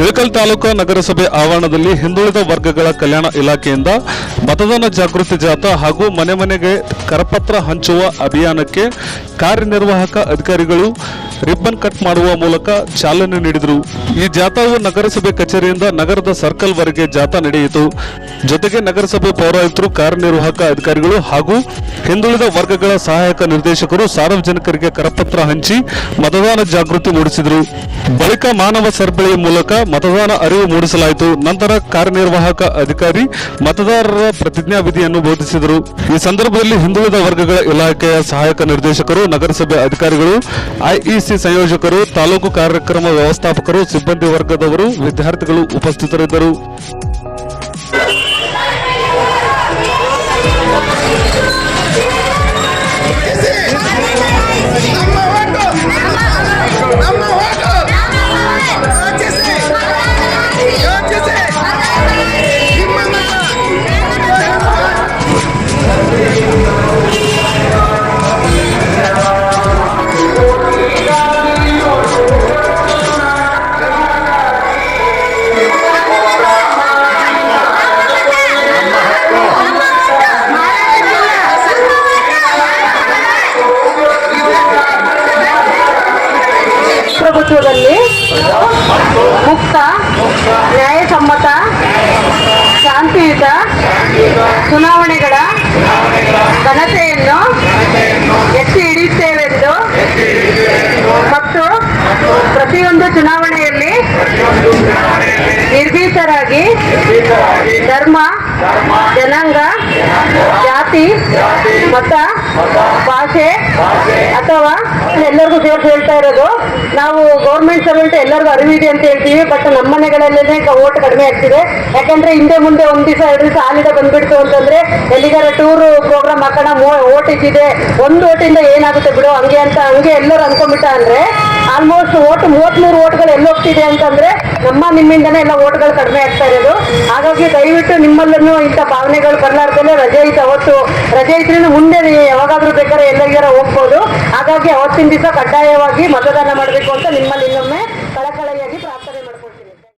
ಇಳಕಲ್ ತಾಲೂಕು ನಗರಸಭೆ ಆವರಣದಲ್ಲಿ ಹಿಂದುಳಿದ ವರ್ಗಗಳ ಕಲ್ಯಾಣ ಇಲಾಖೆಯಿಂದ ಮತದಾನ ಜಾಗೃತಿ ಜಾಥಾ ಹಾಗೂ ಮನೆ ಮನೆಗೆ ಕರಪತ್ರ ಹಂಚುವ ಅಭಿಯಾನಕ್ಕೆ ಕಾರ್ಯನಿರ್ವಾಹಕ ಅಧಿಕಾರಿಗಳು ರಿಬ್ಬನ್ ಕಟ್ ಮಾಡುವ ಮೂಲಕ ಚಾಲನೆ ನೀಡಿದರು. ಈ ಜಾಥಾವು ನಗರಸಭೆ ಕಚೇರಿಯಿಂದ ನಗರದ ಸರ್ಕಲ್ ವರೆಗೆ ಜಾಥಾ ನಡೆಯಿತು. ಜೊತೆಗೆ ನಗರಸಭೆ ಪೌರಾಯುಕ್ತರು, ಕಾರ್ಯನಿರ್ವಾಹಕ ಅಧಿಕಾರಿಗಳು ಹಾಗೂ ಹಿಂದುಳಿದ ವರ್ಗಗಳ ಸಹಾಯಕ ನಿರ್ದೇಶಕರು ಸಾರ್ವಜನಿಕರಿಗೆ ಕರಪತ್ರ ಹಂಚಿ ಮತದಾನ ಜಾಗೃತಿ ಮೂಡಿಸಿದರು. ಬಳಿಕ ಮಾನವ ಸರಪಳಿಯ ಮೂಲಕ ಮತದಾನ ಅರಿವು ಮೂಡಿಸಲಾಯಿತು. ನಂತರ ಕಾರ್ಯನಿರ್ವಾಹಕ ಅಧಿಕಾರಿ ಮತದಾರರ ಪ್ರತಿಜ್ಞಾ ವಿಧಿಯನ್ನು ಬೋಧಿಸಿದರು. ಈ ಸಂದರ್ಭದಲ್ಲಿ ಹಿಂದುಳಿದ ವರ್ಗಗಳ ಇಲಾಖೆಯ ಸಹಾಯಕ ನಿರ್ದೇಶಕರು, ನಗರಸಭೆ ಅಧಿಕಾರಿಗಳು, ಐಇಸಿ ಸಂಯೋಜಕರು ತಾಲೂಕು ಕಾರ್ಯಕ್ರಮ ವ್ಯವಸ್ಥಾಪಕರು ಸಿಬ್ಬಂದಿ ವರ್ಗದವರು ವಿದ್ಯಾರ್ಥಿಗಳು ಉಪಸ್ಥಿತರಿದ್ದರು. ಪ್ರಭುತ್ವದಲ್ಲಿ ಮುಕ್ತ, ನ್ಯಾಯಸಮ್ಮತ, ಶಾಂತಿಯುತ ಚುನಾವಣೆಗಳ ಘನತೆಯನ್ನು ಎತ್ತಿ ಹಿಡಿಯುತ್ತೇವೆಂದು ಮತ್ತು ಪ್ರತಿಯೊಂದು ಚುನಾವಣೆಯಲ್ಲಿ ನಿರ್ಭೀತರಾಗಿ ಧರ್ಮ, ಜನಾಂಗ, ಜಾತಿ, ಮತ ಭಾಷೆ ಅಥವಾ ಎಲ್ಲರಿಗೂ ಸೇರ್ಸಿ ಹೇಳ್ತಾ ಇರೋದು. ನಾವು ಗೌರ್ಮೆಂಟ್ ಸರ್ವೆಂಟ್ ಎಲ್ಲರಿಗೂ ಅರಿವಿದೆ ಅಂತ ಹೇಳ್ತೀವಿ ಬಟ್ ನಮ್ಮ ಮನೆಗಳಲ್ಲೇ ಓಟ್ ಕಡಿಮೆ ಆಗ್ತಿದೆ. ಯಾಕಂದ್ರೆ ಹಿಂದೆ ಮುಂದೆ ಒಂದ್ ದಿವಸ, ಎರಡು ದಿವಸ ಆಲಿಡ ಬಂದ್ಬಿಡ್ತು ಅಂತಂದ್ರೆ ಎಲ್ಲಿಗಾರ ಟೂರ್ ಪ್ರೋಗ್ರಾಮ್ ಹಾಕೋಣ ಓಟ್ ಇದ್ದಿದೆ. ಒಂದು ಓಟಿಂದ ಏನಾಗುತ್ತೆ ಬಿಡು, ಹಂಗೆ ಅಂತ, ಹಂಗೆ ಎಲ್ಲರೂ ಅನ್ಕೊಂಡ್ಬಿಟ್ಟ ಅಂದ್ರೆ ಆಲ್ಮೋಸ್ಟ್ ಓಟ್ ಮೂವತ್ಮೂರು ಓಟ್ಗಳು ಎಲ್ಲಿ ಹೋಗ್ತಿದೆ ಅಂತಂದ್ರೆ ನಮ್ಮ ನಿಮ್ಮಿಂದನೇ ಎಲ್ಲ ಓಟ್ಗಳು ಕಡಿಮೆ ಆಗ್ತಾ ಇರೋದು. ಹಾಗಾಗಿ ದಯವಿಟ್ಟು ನಿಮ್ಮಲ್ಲೂ ಇಂಥ ಭಾವನೆಗಳು ಬರಲಾರ್ದಲ್ಲೇ ರಜೆ ಇತ್ತು ಅವತ್ತು. ರಜೆ ಇದ್ರಿಂದ ಮುಂದೆ ಯಾವಾಗಾದ್ರೂ ಬೇಕಾದ್ರೆ ಎಲ್ಲರಿಗಾರ ಹೋಗ್ಬೋದು. ಹಾಗಾಗಿ ಅವತ್ತಿನ ದಿವಸ ಕಡ್ಡಾಯವಾಗಿ ಮತದಾನ ಮಾಡಬೇಕು ಅಂತ ನಿಮ್ಮಲ್ಲಿ ಇನ್ನೊಮ್ಮೆ